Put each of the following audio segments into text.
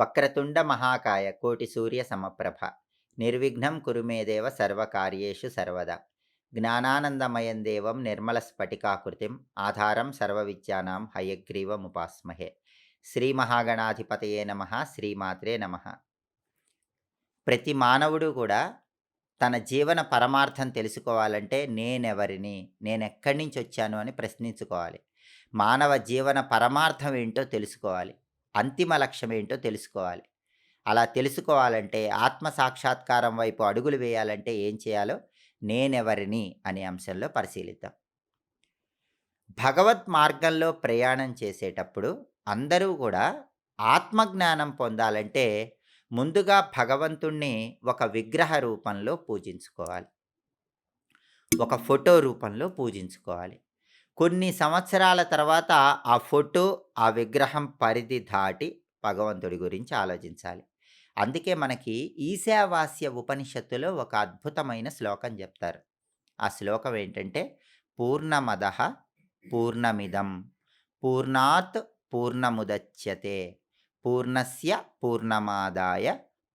వక్రతుండ మహాకాయ కోటి సూర్య సమప్రభ. నిర్విఘ్నం కురుమేదేవ సర్వకార్యేషు సర్వదా. జ్ఞానానందమయం దేవం నిర్మల స్ఫటికాకృతిం. ఆధారం సర్వవిద్యానాం హయగ్రీవముపాస్మహే శ్రీ మహాగణాధిపతయే నమ. శ్రీమాత్రే నమ. ప్రతి మానవుడు కూడా తన జీవన పరమార్థం తెలుసుకోవాలంటే నేనెవరిని నేనెక్కడి నుంచి వచ్చాను అని ప్రశ్నించుకోవాలి. మానవ జీవన పరమార్థం ఏంటో తెలుసుకోవాలి. అంతిమ లక్ష్యం ఏంటో తెలుసుకోవాలి. అలా తెలుసుకోవాలంటే ఆత్మ సాక్షాత్కారం వైపు అడుగులు వేయాలంటే ఏం చేయాలో నేనెవరిని అనే అంశంలో పరిశీలిద్దాం. భగవత్ మార్గంలో ప్రయాణం చేసేటప్పుడు అందరూ కూడా ఆత్మజ్ఞానం పొందాలంటే ముందుగా భగవంతుణ్ణి ఒక విగ్రహ రూపంలో పూజించుకోవాలి. ఒక ఫోటో రూపంలో పూజించుకోవాలి. కొన్ని సంవత్సరాల తర్వాత ఆ ఫోటో ఆ విగ్రహం పరిధి దాటి భగవంతుడి గురించి ఆలోచించాలి. అందుకే మనకి ఈశావాస్య ఉపనిషత్తులో ఒక అద్భుతమైన శ్లోకం చెప్తారు. ఆ శ్లోకం ఏంటంటే పూర్ణమద పూర్ణమిదం పూర్ణాత్ పూర్ణముదచ్యతే పూర్ణస్య పూర్ణమాదాయ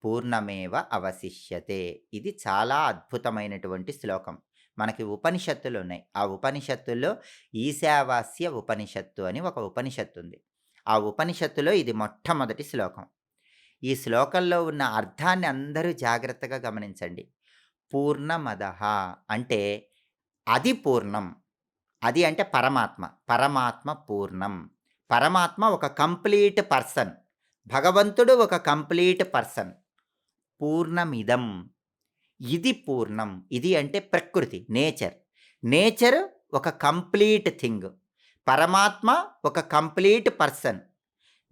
పూర్ణమేవ అవశిష్యతే. ఇది చాలా అద్భుతమైనటువంటి శ్లోకం. మనకి ఉపనిషత్తులు ఉన్నాయి. ఆ ఉపనిషత్తుల్లో ఈశావాస్య ఉపనిషత్తు అని ఒక ఉపనిషత్తు ఉంది ఆ ఉపనిషత్తులో ఇది మొట్టమొదటి శ్లోకం. ఈ శ్లోకంలో ఉన్న అర్థాన్ని అందరూ జాగ్రత్తగా గమనించండి. పూర్ణమదహ అంటే అది పూర్ణం. అది అంటే పరమాత్మ. పరమాత్మ పూర్ణం. పరమాత్మ ఒక కంప్లీట్ పర్సన్. భగవంతుడు ఒక కంప్లీట్ పర్సన్. పూర్ణమిదం. ఇది పూర్ణం ఇది అంటే ప్రకృతి నేచర్. నేచర్ ఒక కంప్లీట్ థింగ్ పరమాత్మ ఒక కంప్లీట్ పర్సన్.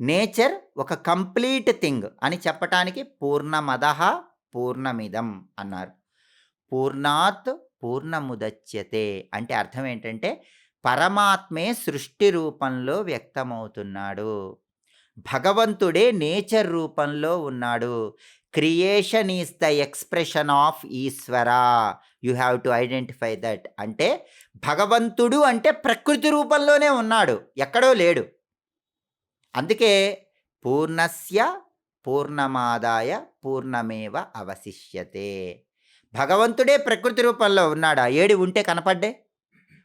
నేచర్ ఒక కంప్లీట్ థింగ్ అని చెప్పటానికి పూర్ణమద పూర్ణమిదం అన్నారు. పూర్ణాత్ పూర్ణముదచ్యతే అంటే అర్థం ఏంటంటే పరమాత్మే సృష్టి రూపంలో వ్యక్తమవుతున్నాడు. భగవంతుడే నేచర్ రూపంలో ఉన్నాడు. Creation is the expression of Ishwara you have to identify that అంటే భగవంతుడు అంటే ప్రకృతి రూపంలోనే ఉన్నాడు. ఎక్కడో లేడు. అందుకే పూర్ణస్య పూర్ణమాదాయ పూర్ణమేవ అవశిష్యతే. భగవంతుడే ప్రకృతి రూపంలో ఉన్నాడా? ఏడి ఉంటే కనపడ్డే?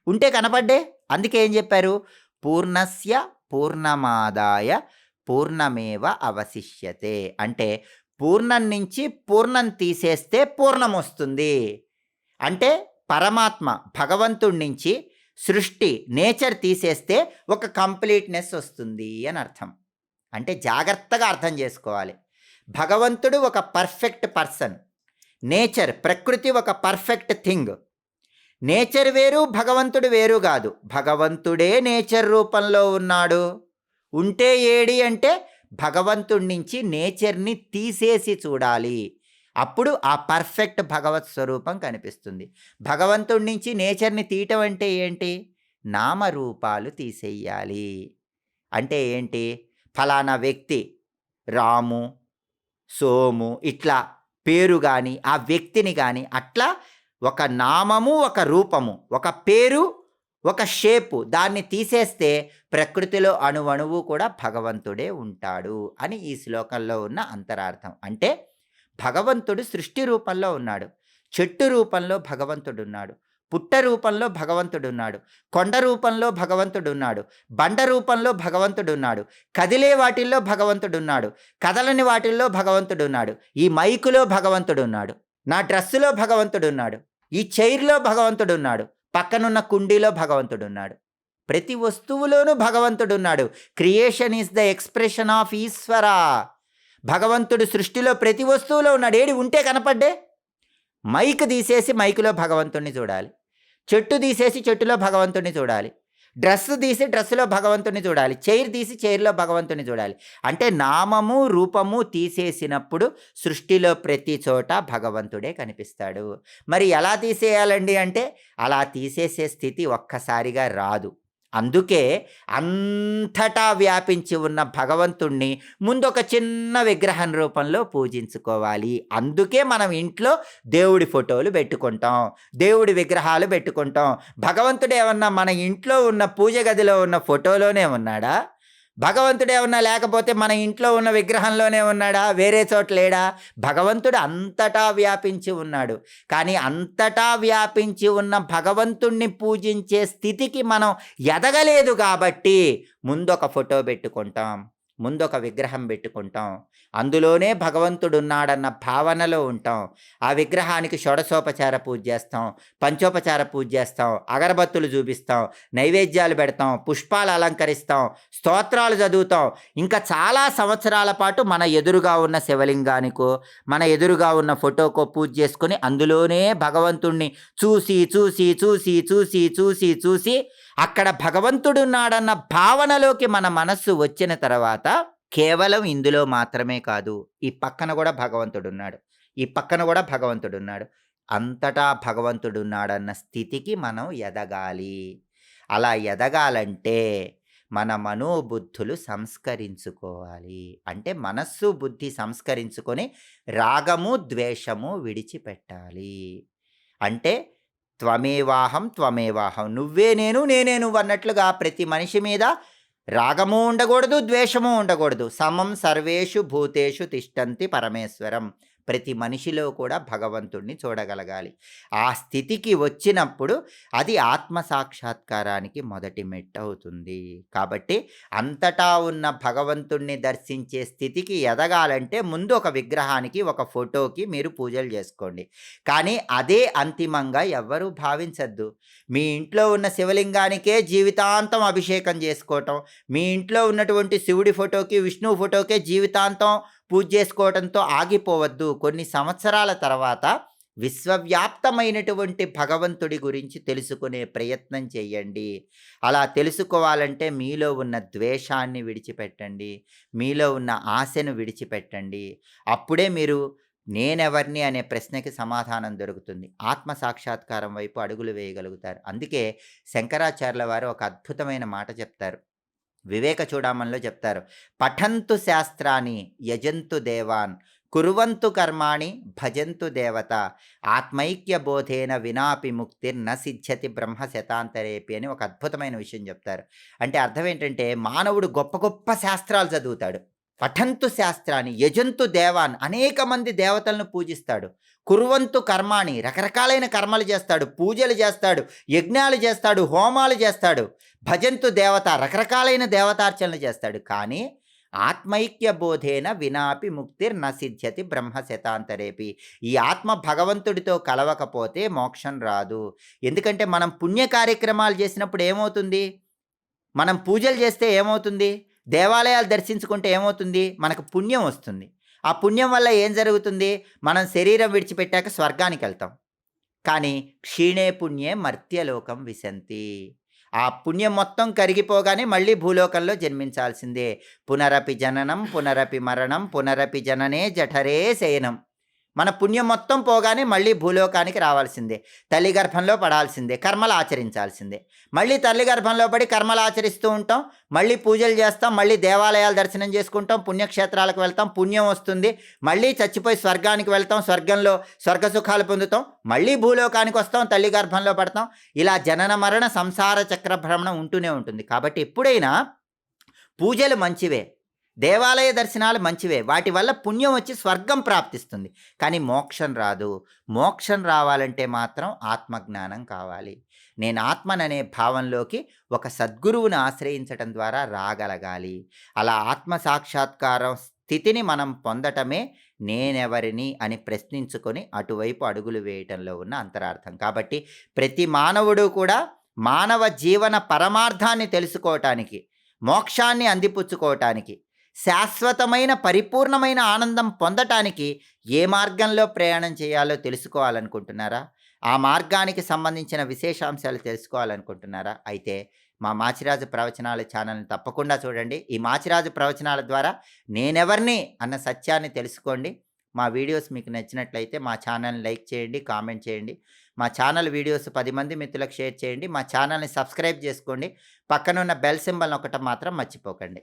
ఉంటే కనపడ్డే? అందుకే ఏం చెప్పారు? పూర్ణస్య పూర్ణమాదాయ పూర్ణమేవ అవశిష్యతే. అంటే పూర్ణం నుంచి పూర్ణం తీసేస్తే పూర్ణం వస్తుంది అంటే పరమాత్మ భగవంతుడి నుంచి సృష్టి నేచర్ తీసేస్తే ఒక కంప్లీట్నెస్ వస్తుంది అని అర్థం. అంటే జాగ్రత్తగా అర్థం చేసుకోవాలి. భగవంతుడు ఒక పర్ఫెక్ట్ పర్సన్. నేచర్ ప్రకృతి ఒక పర్ఫెక్ట్ థింగ్. నేచర్ వేరు భగవంతుడు వేరు కాదు. భగవంతుడే నేచర్ రూపంలో ఉన్నాడు. ఉంటే ఏడి అంటే భగవంతుడి నుంచి నేచర్ని తీసేసి చూడాలి. అప్పుడు ఆ పర్ఫెక్ట్ భగవత్ స్వరూపం కనిపిస్తుంది. భగవంతుడి నుంచి నేచర్ని తీయటం అంటే ఏంటి? నామరూపాలు తీసేయాలి. అంటే ఏంటి? ఫలానా వ్యక్తి రాము సోము ఇట్లా పేరు కానీ ఆ వ్యక్తిని కానీ అట్లా ఒక నామము ఒక రూపము ఒక పేరు ఒక షేపు దాన్ని తీసేస్తే ప్రకృతిలో అణువణువు కూడా భగవంతుడే ఉంటాడు అని ఈ శ్లోకంలో ఉన్న అంతరార్థం. అంటే భగవంతుడు సృష్టి రూపంలో ఉన్నాడు చెట్టు రూపంలో భగవంతుడు ఉన్నాడు పుట్ట రూపంలో భగవంతుడు ఉన్నాడు కొండ రూపంలో భగవంతుడు ఉన్నాడు బండ రూపంలో భగవంతుడు ఉన్నాడు కదిలే వాటిల్లో భగవంతుడు ఉన్నాడు కదలని వాటిల్లో భగవంతుడు ఉన్నాడు ఈ మైకులో భగవంతుడు ఉన్నాడు నా డ్రెస్సులో భగవంతుడు ఉన్నాడు ఈ చైర్లో భగవంతుడు ఉన్నాడు పక్కనున్న కుండీలో భగవంతుడు ఉన్నాడు ప్రతి వస్తువులోనూ భగవంతుడు ఉన్నాడు creation is the expression of Ishwara. భగవంతుడు సృష్టిలో ప్రతి వస్తువులో ఉన్నాడు. ఏడి ఉంటే కనపడ్డే? మైక్ తీసేసి మైకులో భగవంతుడిని చూడాలి. చెట్టు తీసేసి చెట్టులో భగవంతుడిని చూడాలి. డ్రెస్ తీసి డ్రెస్సులో భగవంతుని చూడాలి. చైర్ తీసి చైర్లో భగవంతుని చూడాలి. అంటే నామము రూపము తీసేసినప్పుడు సృష్టిలో ప్రతి చోట భగవంతుడే కనిపిస్తాడు. మరి ఎలా తీసేయాలండి అంటే అలా తీసేసే స్థితి ఒక్కసారిగా రాదు. అందుకే అంతటా వ్యాపించి ఉన్న భగవంతుణ్ణి ముందు ఒక చిన్న విగ్రహం రూపంలో పూజించుకోవాలి. అందుకే మనం ఇంట్లో దేవుడి ఫోటోలు పెట్టుకుంటాం దేవుడి విగ్రహాలు పెట్టుకుంటాం. భగవంతుడు ఏమన్నా మన ఇంట్లో ఉన్న పూజ గదిలో ఉన్న ఫోటోలోనే ఉన్నాడా? భగవంతుడే ఉన్నా లేకపోతే మన ఇంట్లో ఉన్న విగ్రహంలోనే ఉన్నాడా? వేరే చోట లేడా? భగవంతుడు అంతటా వ్యాపించి ఉన్నాడు. కానీ అంతటా వ్యాపించి ఉన్న భగవంతుణ్ణి పూజించే స్థితికి మనం ఎదగలేదు కాబట్టి ముందు ఒక ఫోటో పెట్టుకుంటాం. ముందు ఒక విగ్రహం పెట్టుకుంటాం. అందులోనే భగవంతుడున్నాడన్న భావనలో ఉంటాం. ఆ విగ్రహానికి షోడశోపచార పూజ చేస్తాం పంచోపచార పూజ చేస్తాం అగరబత్తులు చూపిస్తాం నైవేద్యాలు పెడతాం పుష్పాలు అలంకరిస్తాం స్తోత్రాలు చదువుతాం. ఇంకా చాలా సంవత్సరాల పాటు మన ఎదురుగా ఉన్న శివలింగానికో మన ఎదురుగా ఉన్న ఫోటోకో పూజ చేసుకొని అందులోనే భగవంతుణ్ణి చూసి చూసి చూసి చూసి చూసి చూసి అక్కడ భగవంతుడున్నాడన్న భావనలోకి మన మనస్సు వచ్చిన తర్వాత కేవలం ఇందులో మాత్రమే కాదు ఈ పక్కన కూడా భగవంతుడున్నాడు. ఈ పక్కన కూడా భగవంతుడున్నాడు. అంతటా భగవంతుడున్నాడన్న స్థితికి మనం ఎదగాలి. అలా ఎదగాలంటే మన మనోబుద్ధులు సంస్కరించుకోవాలి. అంటే మనస్సు బుద్ధి సంస్కరించుకొని రాగము ద్వేషము విడిచిపెట్టాలి. అంటే త్వమేవాహం త్వమేవాహం. నువ్వే నేను నేనే నువ్వు అన్నట్లుగా ప్రతి మనిషి మీద రాగము ఉండకూడదు ద్వేషము ఉండకూడదు. సమం సర్వేషు భూతేషు తిష్టంతి పరమేశ్వరం. ప్రతి మనిషిలో కూడా భగవంతుణ్ణి చూడగలగాలి. ఆ స్థితికి వచ్చినప్పుడు అది ఆత్మ సాక్షాత్కారానికి మొదటి మెట్టు అవుతుంది కాబట్టి అంతటా ఉన్న భగవంతుణ్ణి దర్శించే స్థితికి ఎదగాలంటే ముందు ఒక విగ్రహానికి ఒక ఫోటోకి మీరు పూజలు చేసుకోండి. కానీ అదే అంతిమంగా ఎవ్వరూ భావించద్దు. మీ ఇంట్లో ఉన్న శివలింగానికే జీవితాంతం అభిషేకం చేసుకోవటం మీ ఇంట్లో ఉన్నటువంటి శివుడి ఫోటోకి విష్ణువు ఫోటోకే జీవితాంతం పూజ చేసుకోవడంతో ఆగిపోవద్దు. కొన్ని సంవత్సరాల తర్వాత విశ్వవ్యాప్తమైనటువంటి భగవంతుడి గురించి తెలుసుకునే ప్రయత్నం చేయండి. అలా తెలుసుకోవాలంటే మీలో ఉన్న ద్వేషాన్ని విడిచిపెట్టండి. మీలో ఉన్న ఆశను విడిచిపెట్టండి. అప్పుడే మీరు నేనెవర్ని అనే ప్రశ్నకి సమాధానం దొరుకుతుంది. ఆత్మ సాక్షాత్కారం వైపు అడుగులు వేయగలుగుతారు. అందుకే శంకరాచార్యుల వారు ఒక అద్భుతమైన మాట చెప్తారు. వివేక చూడామణిలో చెప్తారు. పఠంతు శాస్త్రాన్ని యజంతు దేవాన్ కురువంతు కర్మాణి భజంతు దేవత ఆత్మైక్య బోధేన వినాపి ముక్తిర్ న సిద్ధ్యతి బ్రహ్మ శతాంతరేపి అని ఒక అద్భుతమైన విషయం చెప్తారు. అంటే అర్థం ఏంటంటే మానవుడు గొప్ప గొప్ప శాస్త్రాలు చదువుతాడు. పఠంతు శాస్త్రాన్ని యజంతు దేవాన్ అనేక మంది దేవతలను పూజిస్తాడు. కురువంతు కర్మాణి రకరకాలైన కర్మలు చేస్తాడు. పూజలు చేస్తాడు. యజ్ఞాలు చేస్తాడు. హోమాలు చేస్తాడు. భజంతు దేవత రకరకాలైన దేవతార్చనలు చేస్తాడు. కానీ ఆత్మైక్య బోధేన వినాపి ముక్తిర్ నసిద్ధ్యతి బ్రహ్మ శతాంతరేపి. ఈ ఆత్మ భగవంతుడితో కలవకపోతే మోక్షం రాదు. ఎందుకంటే మనం పుణ్య కార్యక్రమాలు చేసినప్పుడు ఏమవుతుంది? మనం పూజలు చేస్తే ఏమవుతుంది? దేవాలయాలు దర్శించుకుంటే ఏమవుతుంది? మనకు పుణ్యం వస్తుంది. ఆ పుణ్యం వల్ల ఏం జరుగుతుంది? మనం శరీరం విడిచిపెట్టాక స్వర్గానికి వెళ్తాం. కానీ క్షీణే పుణ్యే మర్త్యలోకం విశంతి. ఆ పుణ్యం మొత్తం కరిగిపోగానే మళ్ళీ భూలోకంలో జన్మించాల్సిందే. పునరపి జననం పునరపి మరణం పునరపి జననే జఠరే శయనం. మన పుణ్యం మొత్తం పోగానే మళ్ళీ భూలోకానికి రావాల్సిందే. తల్లి గర్భంలో పడాల్సిందే. కర్మలు ఆచరించాల్సిందే. మళ్ళీ తల్లి గర్భంలో పడి కర్మలు ఆచరిస్తూ ఉంటాం. మళ్ళీ పూజలు చేస్తాం. మళ్ళీ దేవాలయాలు దర్శనం చేసుకుంటాం. పుణ్యక్షేత్రాలకు వెళ్తాం. పుణ్యం వస్తుంది. మళ్ళీ చచ్చిపోయి స్వర్గానికి వెళ్తాం. స్వర్గంలో స్వర్గ సుఖాలు పొందుతాం. మళ్ళీ భూలోకానికి వస్తాం. తల్లి గర్భంలో పడతాం. ఇలా జనన మరణ సంసార చక్ర భ్రమణం ఉంటూనే ఉంటుంది. కాబట్టి ఎప్పుడైనా పూజలు మంచివే. దేవాలయ దర్శనాలు మంచివే. వాటి వల్ల పుణ్యం వచ్చి స్వర్గం ప్రాప్తిస్తుంది. కానీ మోక్షం రాదు. మోక్షం రావాలంటే మాత్రం ఆత్మజ్ఞానం కావాలి. నేను ఆత్మననే భావంలోకి ఒక సద్గురువును ఆశ్రయించటం ద్వారా రాగలగాలి. అలా ఆత్మ సాక్షాత్కారం స్థితిని మనం పొందటమే నేనెవరిని అని ప్రశ్నించుకొని అటువైపు అడుగులు వేయటంలో ఉన్న అంతరార్థం. కాబట్టి ప్రతి మానవుడు కూడా మానవ జీవన పరమార్థాన్ని తెలుసుకోవటానికి మోక్షాన్ని అందిపుచ్చుకోవటానికి శాశ్వతమైన పరిపూర్ణమైన ఆనందం పొందటానికి ఏ మార్గంలో ప్రయాణం చేయాలో తెలుసుకోవాలనుకుంటున్నారా? ఆ మార్గానికి సంబంధించిన విశేషాంశాలు తెలుసుకోవాలనుకుంటున్నారా? అయితే మా మాచిరాజు ప్రవచనాల ఛానల్ని తప్పకుండా చూడండి. ఈ మాచిరాజు ప్రవచనాల ద్వారా నేనెవరిని అన్న సత్యాన్ని తెలుసుకోండి. మా వీడియోస్ మీకు నచ్చినట్లయితే మా ఛానల్ని లైక్ చేయండి కామెంట్ చేయండి. మా ఛానల్ వీడియోస్ పది మంది మిత్రులకు షేర్ చేయండి. మా ఛానల్ని సబ్స్క్రైబ్ చేసుకోండి. పక్కనున్న బెల్ సింబల్ ఒకటి మాత్రం మర్చిపోకండి.